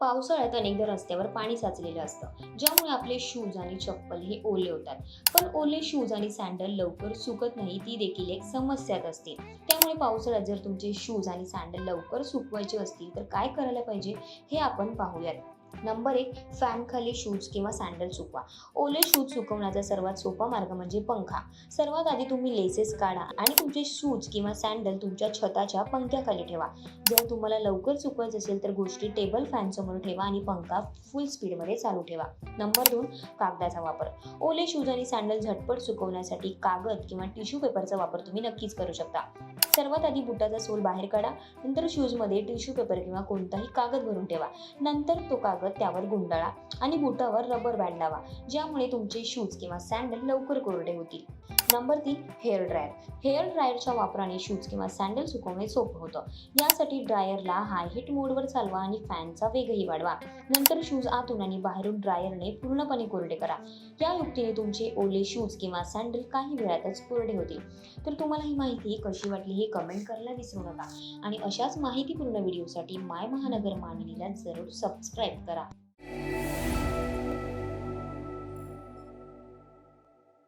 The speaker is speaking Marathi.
पावसाळ्यात अनेकदा रस्त्यावर पाणी साचलेलं असतं ज्यामुळे आपले शूज आणि चप्पल हे ओले होतात. पण ओले शूज आणि सँडल लवकर सुकत नाही ती देखील एक समस्याच असते. त्यामुळे पावसाळ्यात जर तुमचे शूज आणि सँडल लवकर सुकवायचे असतील तर काय करायला पाहिजे हे आपण पाहूयात. नंबर एक फॅन खाली शूज किंवा सँडल सुकवा. ओले शूज सुकवण्याचा सर्वात सोपा मार्ग म्हणजे पंखा. सर्वात आधी तुम्ही लेसेस काढा आणि तुमचे शूज किंवा सँडल तुमच्या छताच्या पंख्याखाली ठेवा. जर तुम्हाला लवकर चुकवायचं असेल तर गोष्टी टेबल फॅन समोर ठेवा आणि पंखा फुल स्पीडमध्ये चालू ठेवा. नंबर दोन कागदाचा वापर. ओले शूज आणि सँडल झटपट सुकवण्यासाठी कागद किंवा टिश्यू पेपरचा वापर तुम्ही नक्कीच करू शकता. सर्वात आधी बुटाचा सोल बाहेर काढा नंतर शूजमध्ये टिश्यू पेपर किंवा कोणताही कागद भरून ठेवा. नंतर तो कागद त्यावर गुंडाळा आणि बुटावर रबर बँड लावा ज्यामुळे तुमचे शूज किंवा सँडल लवकर कोरडे होतील. नंबर तीन हेअर ड्रायर हेअर ड्रायरच्या वापराने शूज किंवा सँडल सुकवणे सोपं होतं. यासाठी ड्रायरला हाय हिट मोडवर चालवा आणि फॅनचा वेगही वाढवा. नंतर शूज आतून आणि बाहेरून ड्रायरने पूर्णपणे कोरडे करा. या युक्तीने तुमचे ओले शूज किंवा सँडल काही वेळातच कोरडे होतील. तर तुम्हाला ही माहिती कशी वाटली हे कमेंट करायला विसरू नका. आणि अशाच माहितीपूर्ण व्हिडिओसाठी माय महानगर मानिनीला जरूर सबस्क्राईब करा.